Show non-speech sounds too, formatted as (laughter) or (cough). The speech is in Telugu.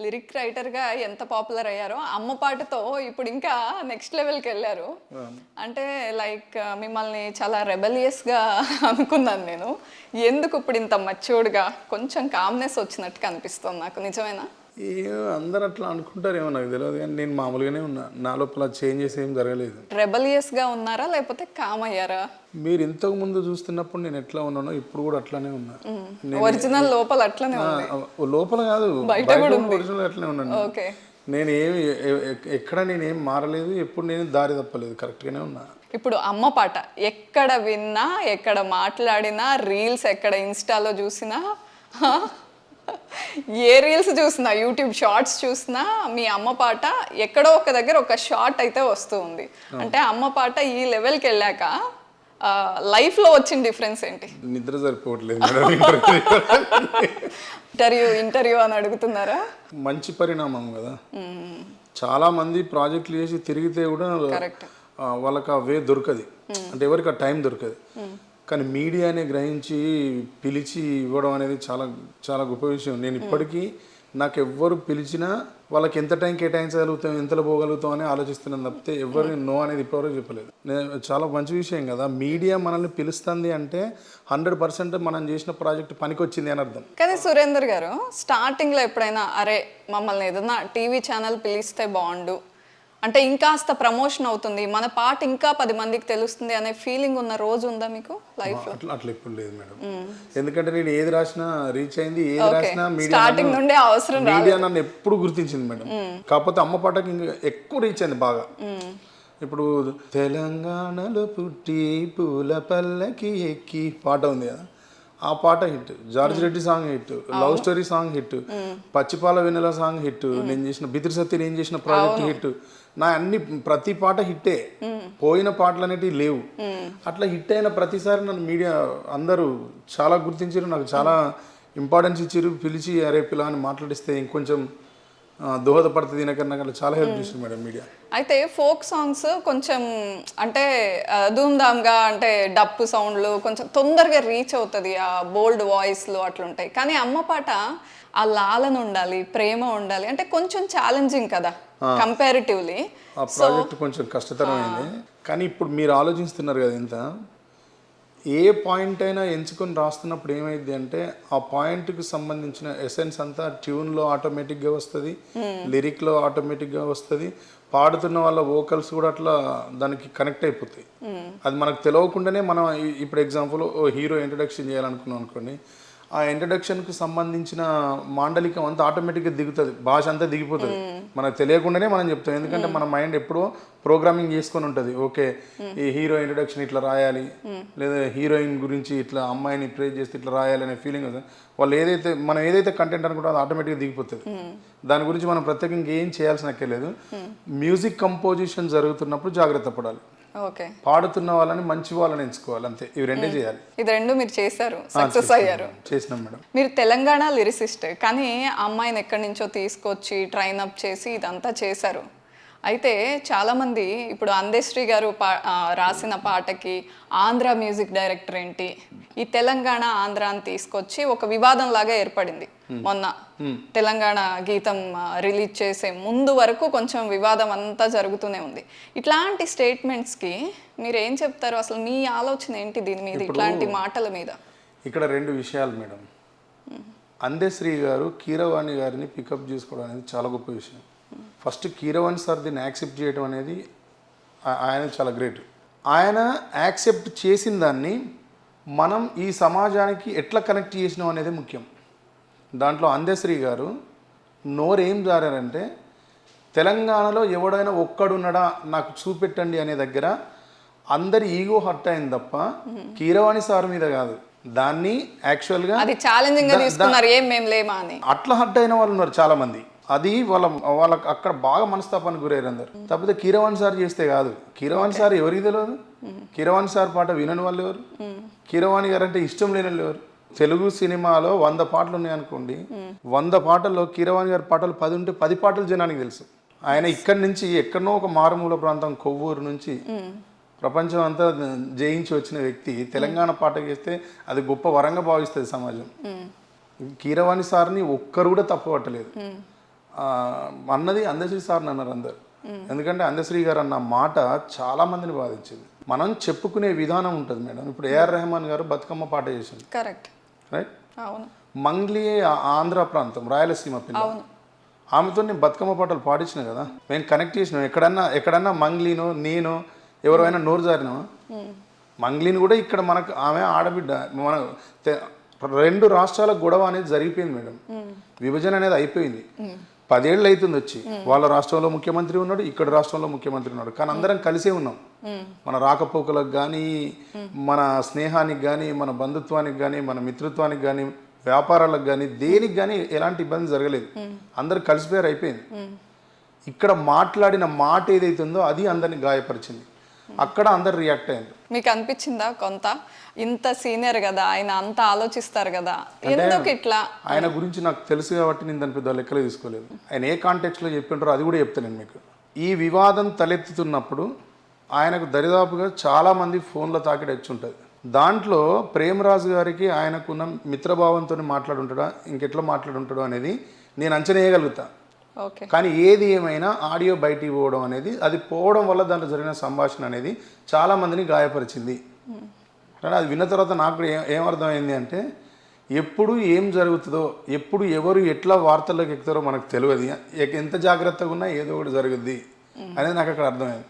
లిరిక్ రైటర్గా ఎంత పాపులర్ అయ్యారో అమ్మ పాటతో ఇప్పుడు ఇంకా నెక్స్ట్ లెవెల్కి వెళ్ళారు. అంటే లైక్ మిమ్మల్ని చాలా రెబలియస్గా (laughs) అనుకున్నాను నేను. ఎందుకు ఇప్పుడు ఇంత మచ్యూర్డ్గా కొంచెం కామ్నెస్ వచ్చినట్టుగా అనిపిస్తుంది నాకు. నిజమేనా? అందరు అట్లా అనుకుంటారేమో నాకు తెలియదు కానీ నేను మామూలుగానే ఉన్నా. నా లోపల చేంజెస్ ఏం జరగలేదు. రెబలియస్గా ఉన్నారా? లేకపోతే కామ్ అయ్యారా? మీరు ఇంతకు ముందు చూస్తున్నప్పుడు నేను ఎట్లా ఉన్నానో ఇప్పుడు కూడా అట్లానే ఉన్నా. నేను- ఒరిజినల్ లోపల అట్లనే లోపల కాదు బయట ఒరిజినల్ అట్లనే ఉన్నాను ఓకే. నేను ఏమి ఎక్కడ నేనేం మారలేదు ఎప్పుడు నేను దారి తప్పలేదు కరెక్ట్గానే ఉన్నా. ఇప్పుడు అమ్మ పాట ఎక్కడ విన్నా ఎక్కడ మాట్లాడినా రీల్స్ ఎక్కడ ఇన్స్టాలో చూసినా ఏ రీల్స్ చూసినా యూట్యూబ్ షార్ట్స్ చూసినా మీ అమ్మ పాట ఎక్కడో ఒక దగ్గర ఒక షార్ట్ అయితే వస్తూ ఉంది. అంటే అమ్మ పాట ఈ లెవెల్కి వెళ్ళాక ఆ, లైఫ్లో వచ్చిన డిఫరెన్స్ ఏంటి? నిద్ర సరిపోవట్లేదు ఇంటర్వ్యూ ఇంటర్వ్యూ అని అడుగుతున్నారా? మంచి పరిణామం కదా. చాలా మంది ప్రాజెక్టులు చేసి తిరిగితే కూడా వాళ్ళకి ఆ వే దొరకదు. అంటే ఎవరికి ఆ టైం దొరకదు. కానీ మీడియాని గ్రహించి పిలిచి ఇవ్వడం అనేది చాలా చాలా గొప్ప విషయం. నేను ఇప్పటికీ నాకు ఎవ్వరు పిలిచినా వాళ్ళకి ఎంత టైం కేటాయించగలుగుతాం ఎంతలో పోగలుగుతాం అని ఆలోచిస్తున్నాను తప్పితే ఎవరిని నో అనేది ఇప్పటివరకు చెప్పలేదు. నేను చాలా మంచి విషయం కదా. మీడియా మనల్ని పిలుస్తుంది అంటే హండ్రెడ్ పర్సెంట్ మనం చేసిన ప్రాజెక్ట్ పనికొచ్చింది అని అర్థం. కానీ సురేందర్ గారు స్టార్టింగ్లో ఎప్పుడైనా అరే మమ్మల్ని ఏదన్నా టీవీ ఛానల్ పిలిస్తే బాగుండు అంటే ఇంకాస్త ప్రమోషన్ అవుతుంది. మన పాట ఇంకా పది మందికి తెలుస్తుంది అనే ఫీలింగ్ ఉన్న రోజు ఉందా మీకు లైఫ్ అట్లా అట్లా ఇప్పుడు లేదు మేడం. ఎందుకంటే నేను ఏది రాసినా రీచ్ అయింది ఏది రాసినా మీడియా స్టార్టింగ్ నుండే అవసరం మీడియా నన్ను ఎప్పుడు గుర్తించింది మేడం. కాకపోతే అమ్మ పాటకి ఇంకా ఎక్కువ రీచ్ అయింది బాగా. ఇప్పుడు తెలంగాణలో పుట్టి పూల పల్లకి ఎక్కి పాట ఉంది కదా. ఆ పాట hit. George Reddy song hit. Love story song hit. Pachipala Vennela song hit. నేను చేసిన బితిరి సత్య నేను చేసిన ప్రాజెక్ట్ హిట్. నా అన్ని ప్రతి పాట హిట్టే. పోయిన పాటలు అనేటివి లేవు. అట్లా హిట్ అయిన ప్రతిసారి నన్ను మీడియా అందరూ చాలా గుర్తించారు. నాకు చాలా ఇంపార్టెన్స్ ఇచ్చారు. పిలిచి అరే పిల్ల అని మాట్లాడిస్తే ఇంకొంచెం దోహదపడుతుంది దీనికన్నా కానీ చాలా హెల్ప్ చేస్తుంది మేడం మీడియా. అయితే ఫోక్ సాంగ్స్ కొంచెం అంటే ధూమ్ధామ్గా అంటే డప్పు సౌండ్లు కొంచెం తొందరగా రీచ్ అవుతుంది ఆ బోల్డ్ వాయిస్లు అట్లుంటాయి. కానీ అమ్మ పాట ఆ లాలన ఉండాలి ప్రేమ ఉండాలి అంటే కొంచెం ఛాలెంజింగ్ కదా కంపారిటివ్లీ ఆ ప్రాజెక్ట్ కొంచెం కష్టతరమైంది. కానీ ఇప్పుడు మీరు ఆలోచిస్తున్నారు కదా ఇంత ఏ పాయింట్ అయినా ఎంచుకొని రాస్తున్నప్పుడు ఏమైంది అంటే ఆ పాయింట్కి సంబంధించిన ఎసెన్స్ అంతా ట్యూన్లో ఆటోమేటిక్గా వస్తుంది లిరిక్లో ఆటోమేటిక్గా వస్తుంది. పాడుతున్న వాళ్ళ వోకల్స్ కూడా అట్లా దానికి కనెక్ట్ అయిపోతాయి. అది మనకు తెలియకుండానే మనం ఇప్పుడు ఎగ్జాంపుల్ ఓ హీరో ఇంట్రడక్షన్ చేయాలనుకున్నాం అనుకోండి ఆ ఇంట్రడక్షన్కి సంబంధించిన మాండలికం అంతా ఆటోమేటిక్గా దిగుతుంది. భాష అంతా దిగిపోతుంది. మనకు తెలియకుండానే మనం చెప్తాం. ఎందుకంటే మన మైండ్ ఎప్పుడో ప్రోగ్రామింగ్ చేసుకొని ఉంటుంది. ఓకే ఈ హీరో ఇంట్రడక్షన్ ఇట్లా రాయాలి లేదా హీరోయిన్ గురించి ఇట్లా అమ్మాయిని ప్రేజ్ చేస్తే ఇట్లా రాయాలి అనే ఫీలింగ్ వస్తుంది. వాళ్ళు ఏదైతే మనం ఏదైతే కంటెంట్ అనుకుంటో అది ఆటోమేటిక్గా దిగిపోతుంది. దాని గురించి మనం ప్రత్యేకంగా ఏం చేయాల్సిన అక్కర్లేదు. మ్యూజిక్ కంపోజిషన్ జరుగుతున్నప్పుడు జాగ్రత్త పడాలి. ఓకే పాడుతున్న వాళ్ళని మంచి వాళ్ళని ఎంచుకోవాలి అంతే. ఇవి రెండే చేయాలి. ఇది రెండు మీరు చేశారు సక్సెస్ అయ్యారు. చేసినాం మేడం. మీరు తెలంగాణ లిరిసిస్ట్ కానీ అమ్మాయిని ఎక్కడి నుంచో తీసుకొచ్చి ట్రైన్ అప్ చేసి ఇదంతా చేశారు. అయితే చాలామంది ఇప్పుడు అందశ్రీ గారు పా రాసిన పాటకి ఆంధ్ర మ్యూజిక్ డైరెక్టర్ ఏంటి? ఈ తెలంగాణ ఆంధ్ర అని తీసుకొచ్చి ఒక వివాదం లాగా ఏర్పడింది మొన్న. తెలంగాణ గీతం రిలీజ్ చేసే ముందు వరకు కొంచెం వివాదం అంతా జరుగుతూనే ఉంది. ఇట్లాంటి స్టేట్మెంట్స్కి మీరు ఏం చెప్తారు? అసలు మీ ఆలోచన ఏంటి దీని మీద? ఇట్లాంటి మాటల మీద. ఇక్కడ రెండు విషయాలు మేడం. అందశ్రీ గారు కీరవాణి గారిని పికప్ చేసుకోవడం అనేది చాలా గొప్ప విషయం. ఫస్ట్ కీరవాణి సార్ దీన్ని యాక్సెప్ట్ చేయడం అనేది ఆయన చాలా గ్రేట్. ఆయన యాక్సెప్ట్ చేసిన దాన్ని మనం ఈ సమాజానికి ఎట్లా కనెక్ట్ చేసినాం అనేది ముఖ్యం. దాంట్లో అందశ్రీ గారు నోరేం జారారంటే తెలంగాణలో ఎవడైనా ఒక్కడున్నాడా నాకు చూపెట్టండి అనే దగ్గర అందరి ఈగో హర్ట్ అయింది తప్ప కీరవాణి సార్ మీద కాదు. దాన్ని యాక్చువల్గా అది ఛాలెంజింగ్గా తీసుకున్నారు ఏం మేము లేమా అని. అట్లా హర్ట్ అయిన వాళ్ళు ఉన్నారు చాలా మంది అది వాళ్ళ వాళ్ళకి అక్కడ బాగా మనస్తాపానికి గురయ్యారు అందరు. తప్పితే కీరవాణి సార్ చేస్తే కాదు. కీరవాణి సార్ ఎవరికి తెలియదు కీరవాణి సార్ పాట వినని వాళ్ళు ఎవరు? కీరవాణి గారు అంటే ఇష్టం లేని వాళ్ళు ఎవరు? తెలుగు సినిమాలో వంద పాటలు ఉన్నాయనుకోండి వంద పాటల్లో కీరవాణి గారి పాటలు పది ఉంటే పది పాటలు జనానికి తెలుసు. ఆయన ఇక్కడి నుంచి ఎక్కడనో ఒక మారుమూల ప్రాంతం కొవ్వూరు నుంచి ప్రపంచం అంతా జయించి వచ్చిన వ్యక్తి తెలంగాణ పాట చేస్తే అది గొప్ప వరంగా భావిస్తుంది సమాజం. కీరవాణి సార్ని ఒక్కరు కూడా తప్పు పట్టలేదు అన్నది అందశ్రీ సార్ అన్నారు అందరు. ఎందుకంటే అందశ్రీ గారు అన్న మాట చాలా మందిని బాధించింది. మనం చెప్పుకునే విధానం ఉంటుంది మేడం. ఇప్పుడు ఏఆర్ రెహమాన్ గారు బతుకమ్మ పాట చేసింది కరెక్ట్. రైట్? అవును. మంగ్లీ ఆంధ్ర ప్రాంతం రాయలసీమ పిల్ల. ఆమెతో నేను బతుకమ్మ పాటలు పాడించిన కదా? మేము కనెక్ట్ చేసినాం. ఎక్కడన్నా ఎక్కడన్నా మంగ్లీనో నేను ఎవరైనా నోరు జారినామా? మంగ్లీని కూడా ఇక్కడ మనకు ఆమె ఆడబిడ్డ. మన రెండు రాష్ట్రాల గొడవ అనేది జరిగిపోయింది మేడం. విభజన అనేది అయిపోయింది. పదేళ్ళు అవుతుంది వచ్చి. వాళ్ళ రాష్ట్రంలో ముఖ్యమంత్రి ఉన్నాడు ఇక్కడ రాష్ట్రంలో ముఖ్యమంత్రి ఉన్నాడు. కానీ అందరం కలిసే ఉన్నాం. మన రాకపోకలకు కానీ మన స్నేహానికి కానీ మన బంధుత్వానికి కానీ మన మిత్రత్వానికి కానీ వ్యాపారాలకు కానీ దేనికి కానీ ఎలాంటి ఇబ్బంది జరగలేదు. అందరు కలిసిపోయారు అయిపోయింది. ఇక్కడ మాట్లాడిన మాట ఏదైతే ఉందో అది అందరిని గాయపరిచింది. అక్కడ అందరు రియాక్ట్ అయ్యారు. మీకు అనిపించిందా కొంత? ఇంత సీనియర్ కదా ఆయన అంత ఆలోచిస్తారు కదా. ఎందుకు ఇట్లా? ఆయన గురించి నాకు తెలుసు కాబట్టి నేను దాని పెద్ద లెక్కలు తీసుకోలేదు. ఆయన ఏ కాంటెక్స్లో చెప్పింటారో అది కూడా చెప్తాను మీకు. ఈ వివాదం తలెత్తుతున్నప్పుడు ఆయనకు దరిదాపుగా చాలామంది ఫోన్లో తాకిడి వచ్చి ఉంటుంది. దాంట్లో ప్రేమరాజు గారికి ఆయనకున్న మిత్రభావంతో మాట్లాడుంటాడా ఇంకెట్లా మాట్లాడుంటాడో అనేది నేను అంచనా వేయగలుగుతా. ఓకే కానీ ఏది ఏమైనా ఆడియో బయటికి పోవడం అనేది అది పోవడం వల్ల దాంట్లో జరిగిన సంభాషణ అనేది చాలా మందిని గాయపరిచింది. అది విన్న తర్వాత నాకు కూడా ఏం ఏమర్థమైంది అంటే ఎప్పుడు ఏం జరుగుతుందో ఎప్పుడు ఎవరు ఎట్లా వార్తల్లోకి ఎక్కుతారో మనకు తెలియదు. ఎంత జాగ్రత్తగా ఉన్నా ఏదో ఒకటి జరుగుద్ది అనేది నాకు అక్కడ అర్థమైంది.